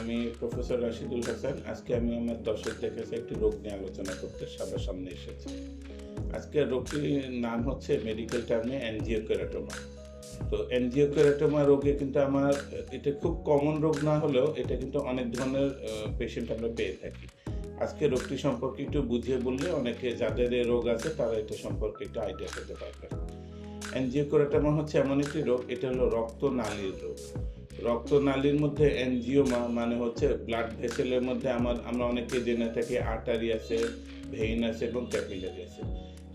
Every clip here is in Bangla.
আমি প্রফেসর রাশিদুল হাসান। আজকে আমি আমার দর্শকদের কাছে একটি রোগ নিয়ে আলোচনা করতে সবার সামনে এসেছি। আজকের রোগটির নাম হচ্ছে মেডিকেল টার্মে অ্যানজিওকেরাটোমা তো অ্যানজিওকেরাটোমা রোগে কিন্তু আমার, এটা খুব কমন রোগ না হলেও এটা কিন্তু অনেক ধরনের পেশেন্ট আমরা পেয়ে থাকি। আজকে রোগটি সম্পর্কে একটু বুঝিয়ে বললে অনেকে যাদের এই রোগ আছে তারা এটা সম্পর্কে একটু আইডিয়া পেতে পারবে। অ্যানজিওকেরাটোমা হচ্ছে এমন একটি রোগ, এটা হলো রক্তনালীর রোগ। রক্তনালীর মধ্যে অ্যানজিওমা মানে হচ্ছে ব্লাড ভেসেলের মধ্যে আমার, আমরা অনেকে জেনে থাকি আর্টারি আছে ভেইন আছে এবং ক্যাপিলারি আছে।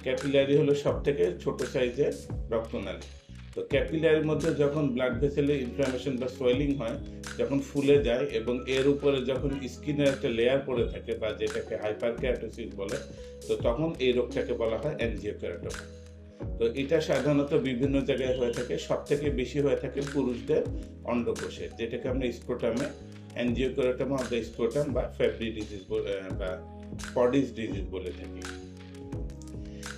ক্যাপিলারি হলো সব থেকে ছোট সাইজের রক্তনালী। তো ক্যাপিলারির মধ্যে যখন ব্লাড ভেসেলে ইনফ্লামেশন বা সোয়েলিং হয়, যখন ফুলে যায় এবং এর উপরে যখন স্কিনের একটা লেয়ার পড়ে থাকে বা যেটাকে হাইপার ক্যাটোসিস বলে, তো তখন এই রোগটাকে বলা হয় এনজিও অ্যানজিওকেরাটোমা তো এটা সাধারণত বিভিন্ন জায়গায় হয়ে থাকে। সব থেকে বেশি হয়ে থাকে পুরুষদের অন্ডকোষে, যেটাকে আমরা স্ক্রোটামে অ্যানজিওকেরাটোমা অফ দ্য স্ক্রোটাম বা ফেব্রি ডিজিজ বা পডিস ডিজিজ বলে থাকি।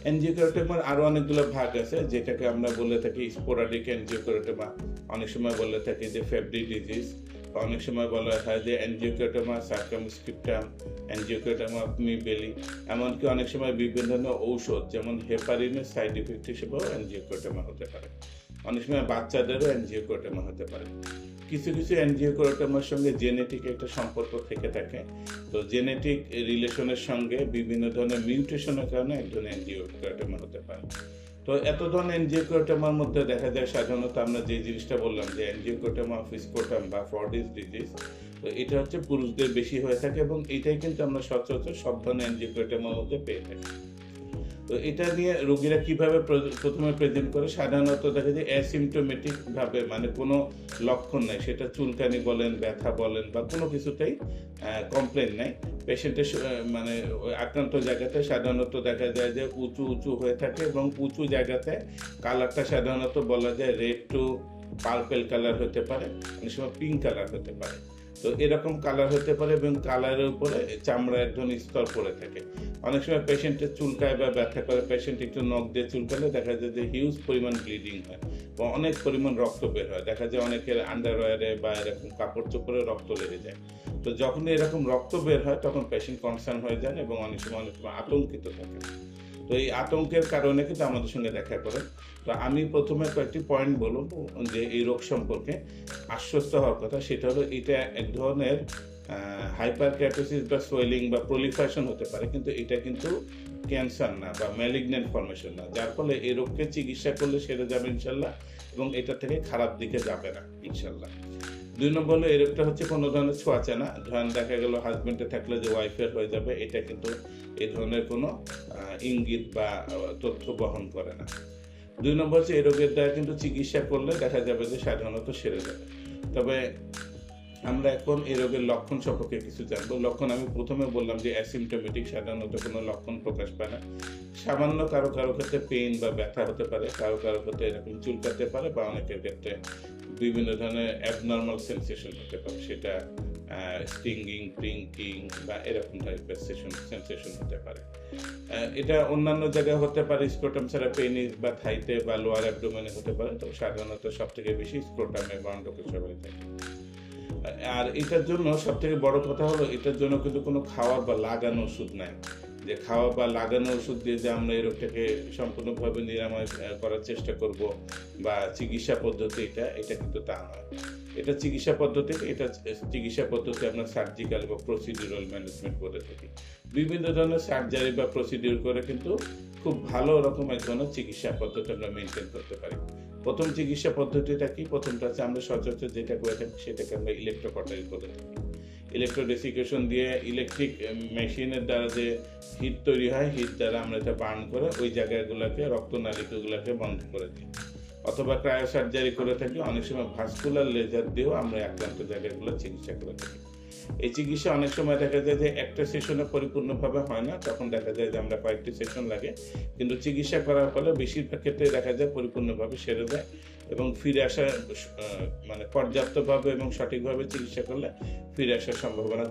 অ্যানজিওকেরাটোমার আরও অনেকগুলো ভাগ আছে, যেটাকে আমরা বলে থাকি স্পোরাডিক অ্যানজিওকেরাটোমা অনেক সময় বলে থাকি যে ফেব্রি ডিজিজ অনেক সময় বলা হয় যে অ্যানজিওকেরাটোমা সার্কামস্ক্রিপ্টাম অ্যানজিওকেরাটোমা মিবেলি এমনকি অনেক সময় বিভিন্ন ধরনের ঔষধ, যেমন হেপারিনের সাইড ইফেক্ট হিসেবেও অ্যানজিওকেরাটোমা হতে পারে। অনেক সময় বাচ্চাদেরও অ্যানজিওকেরাটোমা হতে পারে। কিছু কিছু অ্যানজিওকেরাটোমার সঙ্গে জেনেটিক একটা সম্পর্ক থেকে থাকে। তো জেনেটিক রিলেশনের সঙ্গে বিভিন্ন ধরনের মিউটেশনের কারণে এক ধরনের অ্যানজিওকেরাটোমা হতে পারে। তো এত ধরনের এনজিওকোটামার মধ্যে দেখা যায় সাধারণত আমরা যে জিনিসটা বললাম যে এনজিওকোটামা ফিসকোটাম বা ফ্রডিস ডিজিজ তো এটা হচ্ছে পুরুষদের বেশি হয়ে থাকে এবং এটাই কিন্তু আমরা সচরাচর সব ধরনের এনজিওকোটামার মধ্যে পেয়ে থাকি। তো এটা নিয়ে রোগীরা কীভাবে প্র- প্রথমে প্রেজেন্ট করে? সাধারণত দেখা যায় অ্যাসিমটোমেটিক ভাবে মানে কোনো লক্ষণ নাই। সেটা চুলকানি বলেন, ব্যথা বলেন বা কোনো কিছুতেই কমপ্লেন নাই। পেশেন্টের মানে আক্রান্ত জায়গাতে সাধারণত দেখা যায় যে উঁচু উঁচু হয়ে থাকে এবং উঁচু জায়গাতে কালারটা সাধারণত বলা যায় রেড টু পার্পেল কালার হতে পারে, অনেক সময় পিঙ্ক কালার হতে পারে। তো এরকম কালার হতে পারে এবং কালারের উপরে চামড়া একজন স্তর পড়ে থাকে। অনেক সময় পেশেন্টের চুলকায় বা ব্যথা করে পেশেন্ট একটু নখ দিয়ে চুলকালে দেখা যায় যে হিউজ পরিমাণ ব্লিডিং হয় বা অনেক পরিমাণ রক্ত বের হয়। দেখা যায় অনেকের আন্ডারওয়্যারে বা এরকম কাপড় চোপড়ে রক্ত লেগে যায়। তো যখন এরকম রক্ত বের হয়, তখন পেশেন্ট কনসার্ন হয়ে যান এবং অনেক সময় অনেক সময় আতঙ্কিত থাকে। তো এই আতঙ্কের কারণে কিন্তু আমাদের সঙ্গে দেখা করে। তো আমি প্রথমে কয়েকটি পয়েন্ট বলব যে এই রোগ সম্পর্কে। আশ্বস্ত হওয়ার কথা, সেটা হলো এটা এক ধরনের হাইপার ক্যাটোসিস বা সোয়েলিং বা প্রলিফারেশন হতে পারে, কিন্তু এটা কিন্তু ক্যান্সার না বা ম্যালিগনেন্ট ফর্মেশন না। যার ফলে এই রোগকে চিকিৎসা করলে সেরে যাবে ইনশাল্লাহ এবং এটা থেকে খারাপ দিকে যাবে না ইনশাল্লাহ। দুই নম্বর হলো, এই রোগটা হচ্ছে কোনো ধরনের ছোঁয়াচে না। ধরেন দেখা গেল হাজব্যান্ডে থাকলে যে ওয়াইফের হয়ে যাবে, এটা কিন্তু এই ধরনের কোনো ইঙ্গিত বা তথ্য বহন করে না। দুই নম্বর হচ্ছে, এই রোগের দ্বারা কিন্তু চিকিৎসা করলে দেখা যাবে যে সাধারণত সেরে যাবে। তবে আমরা এখন এই রোগের লক্ষণ সম্পর্কে কিছু জানব। লক্ষণ আমি প্রথমে বললাম যে অ্যাসিমটোমেটিক সাধারণত কোনো লক্ষণ প্রকাশ পায় না। সামান্য কারও কারও ক্ষেত্রে পেইন বা ব্যথা হতে পারে, কারও কারও ক্ষেত্রে এরকম চুলকাতে পারে বা অনেকের ক্ষেত্রে বিভিন্ন ধরনের অ্যাবনর্মাল সেন্সেশন হতে পারে, সেটা স্টিঙ্গিং প্রিঙ্কিং বা এরকম টাইপের সেশন সেন্সেশন হতে পারে। এটা অন্যান্য জায়গায় হতে পারে স্ক্রোটাম ছাড়া পেনিস বা থাইতে বা লোয়ার অ্যাবডোমেনে হতে পারে তো সাধারণত সব থেকে বেশি স্ক্রোটামে বা অন্ডকোষে থাকে। আর এটার জন্য সব থেকে বড় কথা হলো, এটার জন্য কিন্তু কোনো খাওয়ার বা লাগানো ওষুধ নাই। যে খাওয়া বা লাগানো ওষুধ দিয়ে যে আমরা এই রোগটাকে সম্পূর্ণভাবে নিরাময় করার চেষ্টা করব বা চিকিৎসা পদ্ধতি এটা এটা কিন্তু তা নয়। এটা চিকিৎসা পদ্ধতি, এটা চিকিৎসা পদ্ধতি আমরা সার্জিক্যাল বা প্রসিডিউরাল ম্যানেজমেন্ট করে থাকি। বিভিন্ন ধরনের সার্জারি বা প্রসিডিউর করে কিন্তু খুব ভালো রকম এক ধরনের চিকিৎসা পদ্ধতি আমরা মেনটেন করতে পারি। প্রথম চিকিৎসা পদ্ধতিটা কি? প্রথমটা হচ্ছে আমরা সচরাচর যেটা করে থাকি সেটাকে আমরা ইলেকট্রোকটারি করে থাকি। ইলেকট্রোডেসিকেশন দিয়ে ইলেকট্রিক মেশিনের দ্বারা যে হিট তৈরি হয় হিট দ্বারা আমরা এটা বার্ন করে ওই জায়গাগুলোকে রক্তনালিকাগুলোকে বন্ধ করে দিই। অথবা ক্রায়ো সার্জারি করে থাকি, অনেক সময় ভাস্কুলার লেজার দিয়েও আমরা একান্ত জায়গাগুলো চিকিৎসা করে থাকি। এই চিকিৎসা অনেক সময় দেখা যায় যে একটা সেশনে পরিপূর্ণভাবে হয় না, তখন দেখা যায় যে আমরা কয়েকটি সেশন লাগে। কিন্তু চিকিৎসা করার ফলে বেশিরভাগ ক্ষেত্রে দেখা যায় পরিপূর্ণভাবে সেরে যায় এবং ফিরে আসা মানে পর্যাপ্তভাবে এবং সঠিকভাবে চিকিৎসা করলে ফিরে আসার সম্ভাবনা